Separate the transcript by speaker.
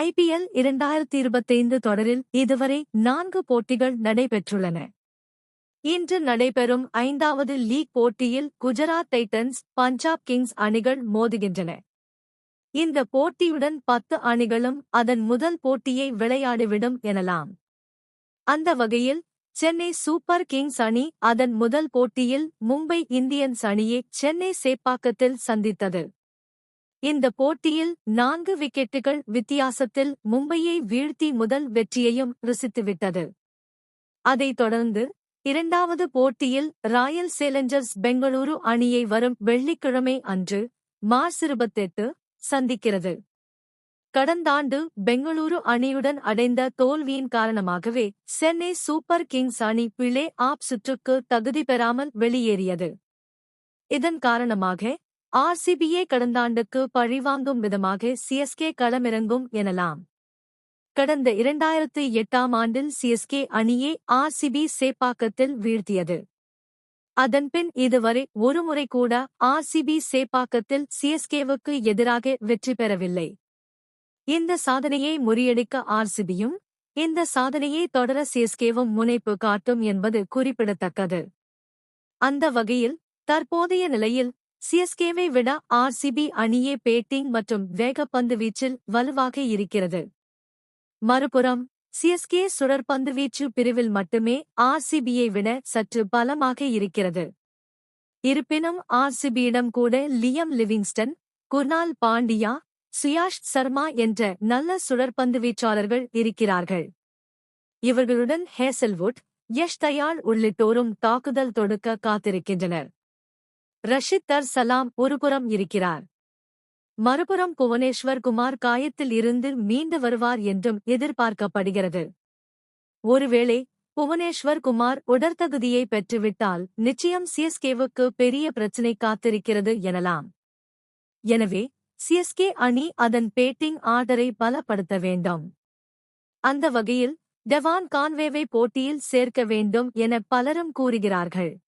Speaker 1: IPL இரண்டாயிரத்தி இருபத்தைந்து தொடரில் இதுவரை நான்கு போட்டிகள் நடைபெற்றுள்ளன. இன்று நடைபெறும் ஐந்தாவது லீக் போட்டியில் குஜராத் டைட்டன்ஸ் பஞ்சாப் கிங்ஸ் அணிகள் மோதுகின்றன. இந்த போட்டியுடன் பத்து அணிகளும் அதன் முதல் போட்டியை விளையாடிவிடும் எனலாம். அந்த வகையில் சென்னை சூப்பர் கிங்ஸ் அணி அதன் முதல் போட்டியில் மும்பை இந்தியன்ஸ் அணியை சென்னை சேப்பாக்கத்தில் சந்தித்தது. இந்த போட்டியில் நான்கு விக்கெட்டுகள் வித்தியாசத்தில் மும்பையை வீழ்த்தி முதல் வெற்றியையும் ருசித்துவிட்டது. அதைத் தொடர்ந்து இரண்டாவது போட்டியில் ராயல் சேலஞ்சர்ஸ் பெங்களூரு அணியை வரும் வெள்ளிக்கிழமை அன்று மார்ச் இருபத்தெட்டு சந்திக்கிறது. கடந்தாண்டு பெங்களூரு அணியுடன் அடைந்த தோல்வியின் காரணமாகவே சென்னை சூப்பர் கிங்ஸ் அணி பிளே ஆப் சுற்றுக்கு தகுதி பெறாமல் வெளியேறியது. இதன் காரணமாக ஆர்சிபியை கடந்தாண்டுக்கு பழிவாங்கும் விதமாக சிஎஸ்கே களமிறங்கும் எனலாம். கடந்த இரண்டாயிரத்து எட்டாம் ஆண்டில் சிஎஸ்கே அணியே ஆர்சிபி சேப்பாக்கத்தில் வீழ்த்தியது. அதன்பின் இதுவரை ஒருமுறை கூட ஆர்சிபி சேப்பாக்கத்தில் சிஎஸ்கேவுக்கு எதிராக வெற்றி பெறவில்லை. இந்த சாதனையை முறியடிக்க ஆர்சிபியும் இந்த சாதனையை தொடர சிஎஸ்கேவும் முனைப்பு காட்டும் என்பது குறிப்பிடத்தக்கது. அந்த வகையில் தற்போதைய நிலையில் சிஎஸ்கேவை விட ஆர்சிபி அணியே பேட்டிங் மற்றும் வேகப்பந்து வீச்சில் வலுவாக இருக்கிறது. மறுபுறம் சிஎஸ்கே சுழற்பந்து வீச்சு பிரிவில் மட்டுமே ஆர்சிபியை விட சற்று பலமாக இருக்கிறது. இருப்பினும் ஆர்சிபியிடம் கூட லியம் லிவிங்ஸ்டன் குர்னால் பாண்டியா சுயாஷ் சர்மா என்ற நல்ல சுழற்பந்து வீச்சாளர்கள் இருக்கிறார்கள். இவர்களுடன் ஹேசல்வுட் யஷ் தயாள் உள்ளிட்டோரும் தாக்குதல் தொடுக்க காத்திருக்கின்றனர். ரஷித் தர் சலாம் ஒருபுறம் இருக்கிறார். மறுபுறம் புவனேஸ்வர் குமார் காயத்தில் இருந்து மீண்டு வருவார் என்றும் எதிர்பார்க்கப்படுகிறது. ஒருவேளை புவனேஸ்வர் குமார் உடற்தகுதியை பெற்றுவிட்டால் நிச்சயம் சிஎஸ்கேவுக்கு பெரிய பிரச்சினை காத்திருக்கிறது எனலாம். எனவே சிஎஸ்கே அணி அதன் பேட்டிங் ஆர்டரை பலப்படுத்த வேண்டும். அந்த வகையில் டெவான் கான்வேவை போட்டியில் சேர்க்க வேண்டும் என பலரும் கூறுகிறார்கள்.